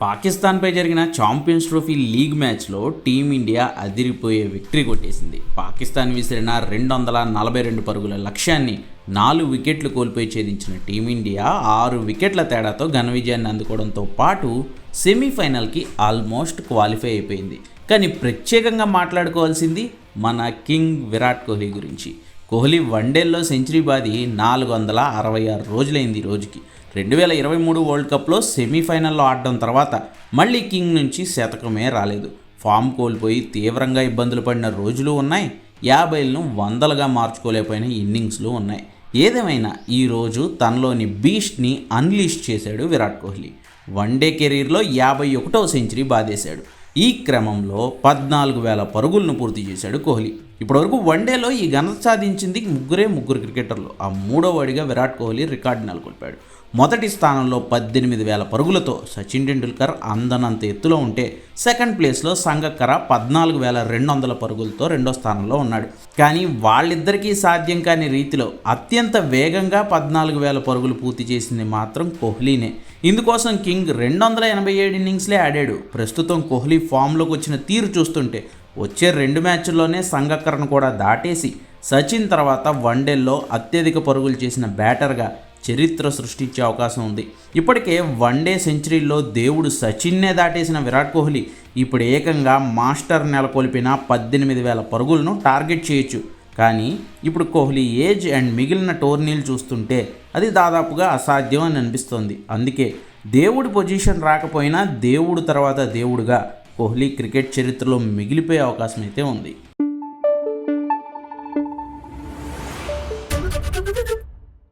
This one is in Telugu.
పాకిస్తాన్పై జరిగిన ఛాంపియన్స్ ట్రోఫీ లీగ్ మ్యాచ్లో టీమిండియా అదిరిపోయే విక్టరీ కొట్టేసింది. పాకిస్తాన్ విసిరిన రెండు వందల నలభై రెండు పరుగుల లక్ష్యాన్ని నాలుగు వికెట్లు కోల్పోయి ఛేదించిన టీమిండియా ఆరు వికెట్ల తేడాతో ఘన విజయాన్ని అందుకోవడంతో పాటు సెమీఫైనల్కి ఆల్మోస్ట్ క్వాలిఫై అయిపోయింది. కానీ ప్రత్యేకంగా మాట్లాడుకోవాల్సింది మన కింగ్ విరాట్ కోహ్లీ గురించి. కోహ్లీ వన్డేల్లో సెంచరీ బాది నాలుగు వందల అరవై ఆరు రోజులైంది ఈ రోజుకి. రెండు వేల ఇరవై మూడు వరల్డ్ కప్లో సెమీఫైనల్లో ఆడడం తర్వాత మళ్ళీ కింగ్ నుంచి శతకమే రాలేదు. ఫామ్ కోల్పోయి తీవ్రంగా ఇబ్బందులు పడిన రోజులు ఉన్నాయి. యాభైలను వందలుగా మార్చుకోలేకపోయిన ఇన్నింగ్స్లు ఉన్నాయి. ఏదేమైనా ఈరోజు తనలోని బీస్ట్ని అన్లీష్ చేశాడు విరాట్ కోహ్లీ. వన్డే కెరీర్లో యాభై ఒకటవ సెంచరీ బాధేశాడు ఈ క్రమంలో పద్నాలుగు వేల పరుగులను పూర్తి చేశాడు కోహ్లీ. ఇప్పటివరకు వన్డేలో ఈ ఘనత సాధించింది ముగ్గురే ముగ్గురు క్రికెటర్లు. ఆ మూడో వాడిగా విరాట్ కోహ్లీ రికార్డు నెలకొల్పాడు. మొదటి స్థానంలో పద్దెనిమిది వేల పరుగులతో సచిన్ టెండూల్కర్ అందనంత ఎత్తులో ఉంటే సెకండ్ ప్లేస్లో సంగక్కర పద్నాలుగు వేల రెండు వందల పరుగులతో రెండో స్థానంలో ఉన్నాడు. కానీ వాళ్ళిద్దరికీ సాధ్యం కాని రీతిలో అత్యంత వేగంగా పద్నాలుగు వేల పరుగులు పూర్తి చేసింది మాత్రం కోహ్లీనే. ఇందుకోసం కింగ్ రెండు వందల ఎనభై ఏడు ఇన్నింగ్స్లే ఆడాడు. ప్రస్తుతం కోహ్లీ ఫామ్లోకి వచ్చిన తీరు చూస్తుంటే వచ్చే రెండు మ్యాచ్ల్లోనే సంగక్కరను కూడా దాటేసి సచిన్ తర్వాత వన్డేల్లో అత్యధిక పరుగులు చేసిన బ్యాటర్గా చరిత్ర సృష్టించే అవకాశం ఉంది. ఇప్పటికే వన్డే సెంచరీల్లో దేవుడు సచిన్నే దాటేసిన విరాట్ కోహ్లీ ఇప్పుడు ఏకంగా మాస్టర్ నెలకొల్పిన పద్దెనిమిది వేల పరుగులను టార్గెట్ చేయొచ్చు. కానీ ఇప్పుడు కోహ్లీ ఏజ్ అండ్ మిగిలిన టోర్నీలు చూస్తుంటే అది దాదాపుగా అసాధ్యం అని అనిపిస్తోంది. అందుకే దేవుడి పొజిషన్ రాకపోయినా దేవుడు తర్వాత దేవుడుగా కోహ్లీ క్రికెట్ చరిత్రలో మిగిలిపోయే అవకాశం అయితే ఉంది.